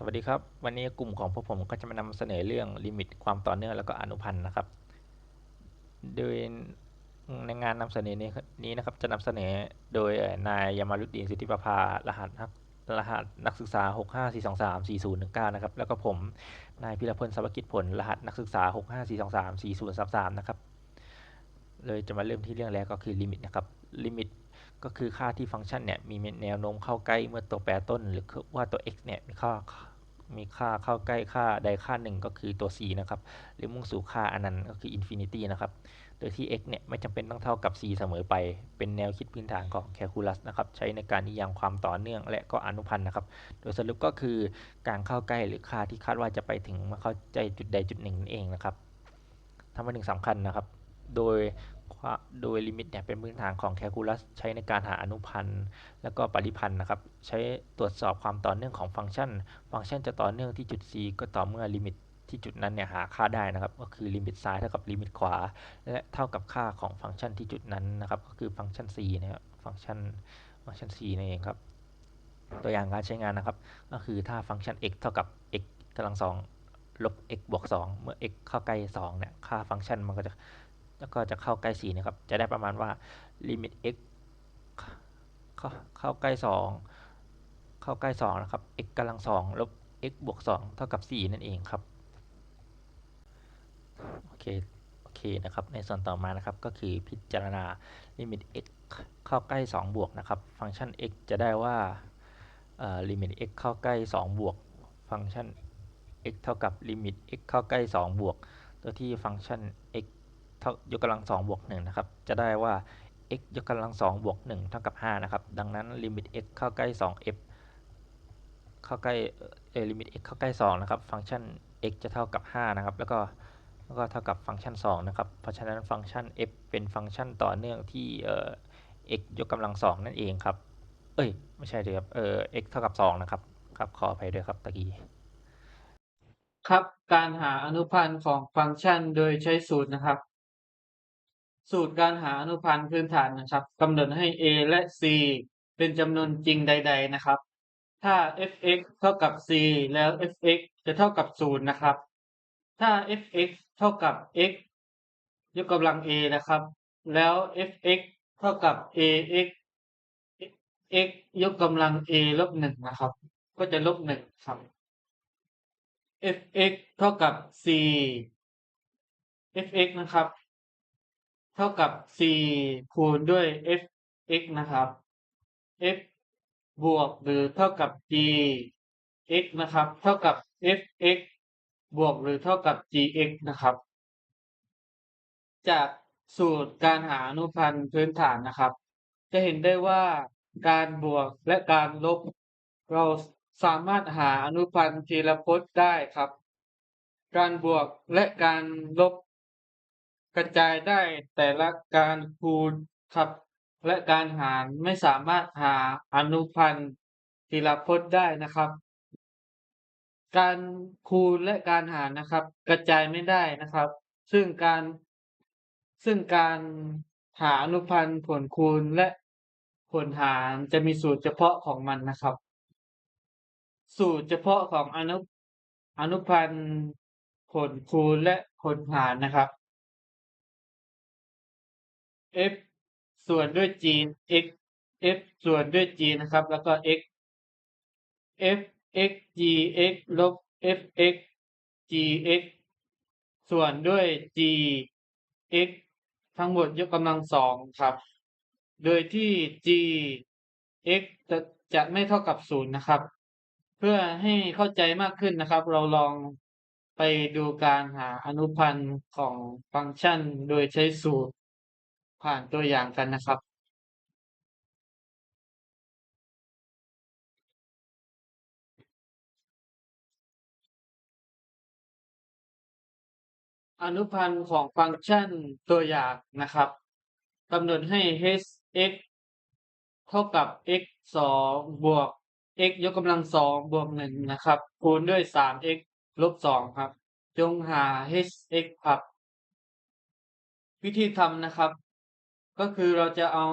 สวัสดีครับ วันนี้กลุ่มของพวกผมก็จะมานำเสนอเรื่องลิมิตความต่อเนื่องแล้วก็อนุพันธ์นะครับ โดยในงานนำเสนอนี้นะครับ จะนำเสนอโดยนายยามารุดีนสิทธิประภารหัสนักรหัสนักศึกษา 654234019 นะครับ แล้วก็ผมนายพิรพลสวักิจผล รหัสนักศึกษา 654234033 นะครับ เลยจะมาเริ่มที่เรื่องแรกก็คือลิมิตนะครับลิมิต ก็คือค่าที่ฟังก์ชันเนี่ยมีแนวโน้มเข้าใกล้เมื่อตัวแปรต้น หรือว่าตัว x เนี่ยมีค่ามีค่าเข้าใกล้ค่าใดค่าหนึ่งก็คือตัว c นะครับหรือมุ่งสู่ค่าอันนั้นก็คืออินฟินิตี้นะครับโดยที่ x เนี่ยไม่จำเป็นต้องเท่ากับ c เสมอไป เป็นแนวคิดพื้นฐานของแคลคูลัสนะครับใช้ในการนิยามความต่อเนื่องและก็อนุพันธ์นะครับ โดยสรุปก็คือการเข้าใกล้หรือค่าที่คาดว่าจะไปถึงเมื่อเข้าใจจุดใดจุดหนึ่งนั่นเองนะครับทำมาหนึ่งสำคัญนะครับ โดย โดยลิมิตเนี่ยเป็นพื้นฐานของแคลคูลัสใช้ในการหาอนุพันธ์ แล้วก็ปริพันธ์นะครับ ใช้ตรวจสอบความต่อเนื่องของฟังก์ชัน ฟังก์ชันจะต่อเนื่องที่จุด c ก็ต่อเมื่อลิมิตที่จุดนั้นเนี่ยหาค่าได้นะครับ ก็คือลิมิตซ้ายเท่ากับลิมิตขวา และเท่ากับค่าของฟังก์ชันที่จุดนั้นนะครับ ก็คือฟังก์ชัน c นะครับฟังก์ชันฟังก์ชัน c นั่นเองครับ ตัวอย่างการใช้งานนะครับ ก็คือถ้าฟังก์ชัน x เท่ากับ x กำลังสองลบ x บวก2เมื่อ x เข้าใกล้2เนี่ยค่าฟังก์ชันมันก็จะ แล้วก็จะเข้าใกล้4นะครับ จะได้ประมาณว่าลิมิต x เข้าใกล้ 2 เข้าใกล้ 2 นะครับ x กำลัง 2 ลบ x บวก 2 เท่ากับ 4 นั่นเองครับ โอเค โอเคนะครับ ในส่วนต่อมานะครับ ก็คือพิจารณาลิมิต x เข้าใกล้ 2 บวกนะครับ ฟังก์ชัน x จะได้ว่าลิมิต x เข้าใกล้ 2 บวก ฟังก์ชัน x เท่ากับลิมิต x เข้าใกล้ 2 บวก ตัวที่ฟังก์ชัน x เท่ายกกำลังสองบวกหนึ่งนะครับ จะได้ว่า x ยกกำลังสองบวกหนึ่งเท่ากับห้านะครับ ดังนั้นลิมิต x เข้าใกล้สอง f เข้าใกล้เอลิมิต x เข้าใกล้สองนะครับ ฟังก์ชัน x จะเท่ากับห้านะครับ แล้วก็แล้วก็เท่ากับฟังก์ชันสองนะครับ เพราะฉะนั้นฟังก์ชัน f เป็นฟังก์ชันต่อเนื่องที่เอ่อ x ยกกำลังสองนั่นเองครับ เอ้ย ไม่ใช่เลยครับ เอ่อ x เท่ากับสองนะครับ ครับขออภัยด้วยครับตะกี้ ครับ การหาอนุพันธ์ของฟังก์ชันโดยใช้สูตรนะครับ สูตรการหาอนุพันธ์พื้นฐานนะครับกำหนดให้ a และ c เป็นจำนวนจริงใด ๆนะครับ ถ้า f(x) เท่ากับ c แล้ว f(x) จะเท่ากับ0นะครับ ถ้า f(x) เท่ากับ x ยกกำลัง a นะครับ แล้ว f(x) เท่ากับ ax x ยกกำลัง a ลบ1นะครับ ก็จะลบ1ครับ f(x) เท่ากับ c f(x) นะครับ เท่ากับ c คูณด้วย f x นะครับ f บวกหรือเท่ากับ g x นะครับ เท่ากับ f x บวกหรือเท่ากับ g x นะครับ จากสูตรการหาอนุพันธ์พื้นฐานนะครับ จะเห็นได้ว่าการบวกและการลบ เราสามารถหาอนุพันธ์ทีละพจน์ได้ครับ การบวกและการลบ ระจายได้แต่ละการคูณครับ และการหารไม่สามารถหาอนุพันธ์ทีละพจน์ได้นะครับ การคูณและการหารนะครับ กระจายไม่ได้นะครับ ซึ่งการซึ่งการหาอนุพันธ์ผลคูณและผลหารจะมีสูตรเฉพาะของมันนะครับ สูตรเฉพาะของอนุอนุพันธ์ผลคูณและผลหารนะครับ f ส่วนด้วย g x f ส่วนด้วย g นะครับ แล้วก็ x f x g x ลบ f x g x ส่วนด้วย g x ทั้งหมดยกกำลังสองครับ โดยที่ g x จะจะไม่เท่ากับศูนย์นะครับ เพื่อให้เข้าใจมากขึ้นนะครับ เราลองไปดูการหาอนุพันธ์ของฟังก์ชันโดยใช้สูตร ผ่านตัวอย่างกันนะครับ อนุพันธ์ของฟังก์ชันตัวอย่างนะครับกำหนดให้ h x เท่ากับ x 2บวก x ยกกำลังสองบวกหนึ่งนะครับ คูณด้วย 3x ลบ2ครับ จงหา h x ครับ วิธีทำนะครับ ก็คือเราจะเอา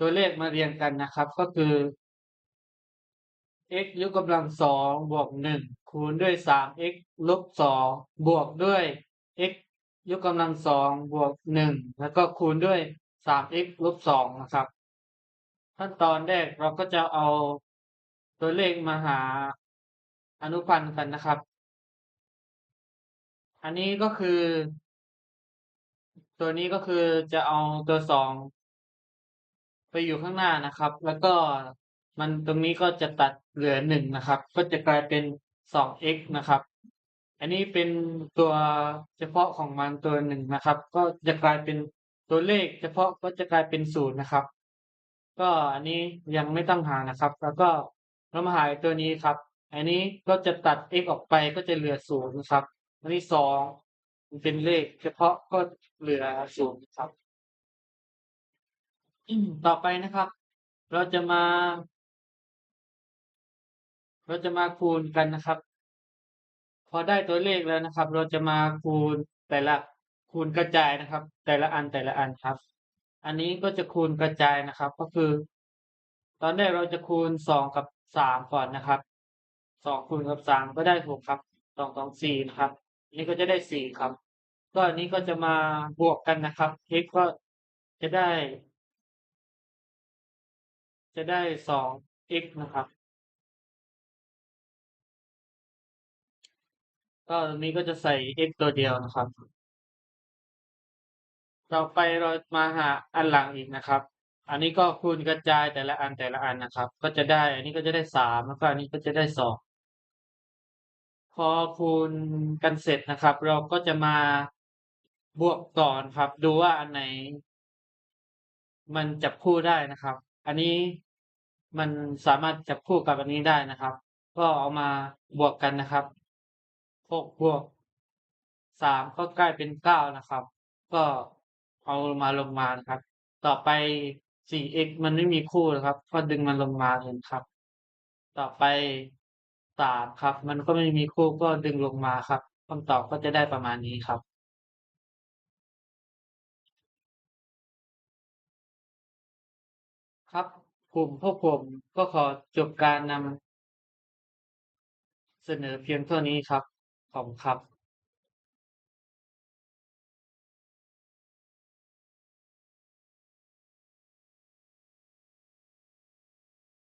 ตัวเลขมาเรียงกันนะครับ ก็คือ x ยกกำลังสองบวกหนึ่งคูณด้วยสาม x ลบสองบวกด้วย x ยกกำลังสองบวกหนึ่งแล้วก็คูณด้วยสาม x ลบสองนะครับ ขั้นตอนแรกเราก็จะเอาตัวเลขมาหาอนุพันธ์กันนะครับ อันนี้ก็คือ ตัวนี้ก็คือจะเอาตัวสองไปอยู่ข้างหน้านะครับ แล้วก็มันตรงนี้ก็จะตัดเหลือหนึ่งนะครับ ก็จะกลายเป็นสอง x นะครับ อันนี้เป็นตัวเฉพาะของมันตัวหนึ่งนะครับ ก็จะกลายเป็นตัวเลขเฉพาะก็จะกลายเป็นศูนย์นะครับ ก็อันนี้ยังไม่ต้องหานะครับ แล้วก็เรามาหาตัวนี้ครับ อันนี้ก็จะตัด x ออกไปก็จะเหลือศูนย์นะครับ อันนี้สอง เป็นเลขเฉพาะก็เหลือศูนย์ครับต่อไปนะครับ เราจะมา เราจะมาคูณกันนะครับ พอได้ตัวเลขแล้วนะครับ เราจะมาคูณแต่ละคูณกระจายนะครับ แต่ละอันแต่ละอันครับ อันนี้ก็จะคูณกระจายนะครับ ก็คือ ตอนแรกเราจะคูณสองกับสามก่อนนะครับสองคูณกับสามก็ได้หกครับสองสองสี่นะครับ นนี้ก็จะได้สี่ครับ ก็อันนี้ก็จะมาบวกกันนะครับ x ก็จะได้ จะได้สอง x นะครับ ก็อันนี้ก็จะใส่ x ตัวเดียวนะครับ ต่อไปเรามาหาอันหลังอีกนะครับ อันนี้ก็คูณกระจายแต่ละอันแต่ละอันนะครับ ก็จะได้ อันนี้ก็จะได้สามแล้วก็อันนี้ก็จะได้สอง พอคูณกันเสร็จนะครับ เราก็จะมาบวกก่อนครับ ดูว่าอันไหน มันจับคู่ได้นะครับ อันนี้มันสามารถจับคู่กับอันนี้ได้นะครับ ก็เอามาบวกกันนะครับหกบวกสามก็กล้เป็นเก้านะครับ ก็เอามาลงมานะครับ ต่อไป 4x มันไม่มีคู่นะครับ ก็ดึงมันลงมาเลยครับ ต่อไปามครับ มันก็ไม่มีคู่ก็ดึงลงมาครับคำตอบก็จะได้ประมาณนี้ครับ ครับกลุ่มพวกผมก็ขอจบการนำเสนอเพียงเท่านี้ครับ ขอบคุณครับ